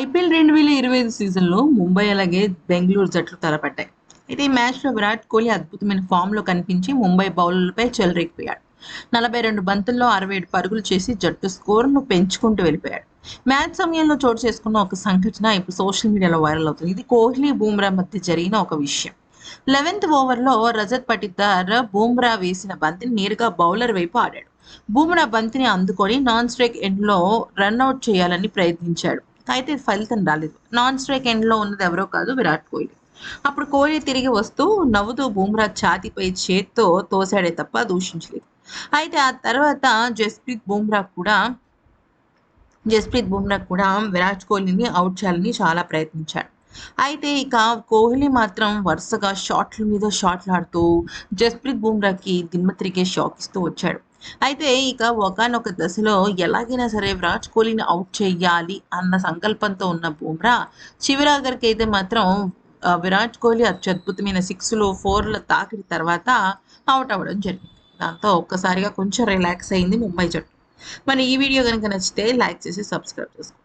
IPL రెండు వేల ఇరవై ఐదు సీజన్లో ముంబై అలాగే బెంగళూరు జట్లు తలపట్టాయి. అయితే ఈ మ్యాచ్లో విరాట్ కోహ్లీ అద్భుతమైన ఫామ్లో కనిపించి ముంబై బౌలర్లపై చెలరేగిపోయాడు. నలభై రెండు బంతుల్లో అరవై ఏడు పరుగులు చేసి జట్టు స్కోర్ను పెంచుకుంటూ వెళ్ళిపోయాడు. మ్యాచ్ సమయంలో చోటు చేసుకున్న ఒక సంఘటన ఇప్పుడు సోషల్ మీడియాలో వైరల్ అవుతుంది. ఇది కోహ్లీ బూమ్రా మధ్య జరిగిన ఒక విషయం. లెవెన్త్ ఓవర్లో రజత్ పటిదార్ బూమ్రా వేసిన బంతిని నేరుగా బౌలర్ వైపు ఆడాడు. బూమ్రా బంతిని అందుకొని నాన్ స్ట్రైక్ ఎండ్లో రన్అట్ చేయాలని ప్రయత్నించాడు. అయితే ఫలితం రాలేదు. నాన్ స్ట్రైక్ ఎండ్లో ఉన్నది ఎవరో కాదు విరాట్ కోహ్లీ. అప్పుడు కోహ్లీ తిరిగి వస్తూ నవ్వుతూ బూమ్రా ఛాతీపై చేత్తో తోసాడే తప్ప దూషించలేదు. అయితే ఆ తర్వాత జస్ప్రీత్ బూమ్రా కూడా జస్ప్రీత్ బుమ్రా కూడా విరాట్ కోహ్లీని అవుట్ చేయాలని చాలా ప్రయత్నించాడు. అయితే ఇక కోహ్లీ మాత్రం వరుసగా షాట్ల మీద షాట్లు ఆడుతూ జస్ప్రీత్ బుమ్రాకి దిమ్మ తిరిగే షాక్ ఇస్తూ వచ్చాడు. అయితే ఇక ఒకనొక దశలో ఎలాగైనా సరే విరాట్ కోహ్లీని అవుట్ చేయాలి అన్న సంకల్పంతో ఉన్న బుమ్రా చివరాగరికి అయితే మాత్రం విరాట్ కోహ్లీ అత్యద్భుతమైన సిక్స్లు ఫోర్ల తాకిడి తర్వాత అవుట్ అవ్వడం జరిగింది. దాంతో ఒక్కసారిగా కొంచెం రిలాక్స్ అయింది ముంబై జట్టు. మరి ఈ వీడియో కనుక నచ్చితే లైక్ చేసి సబ్స్క్రైబ్ చేసుకోండి.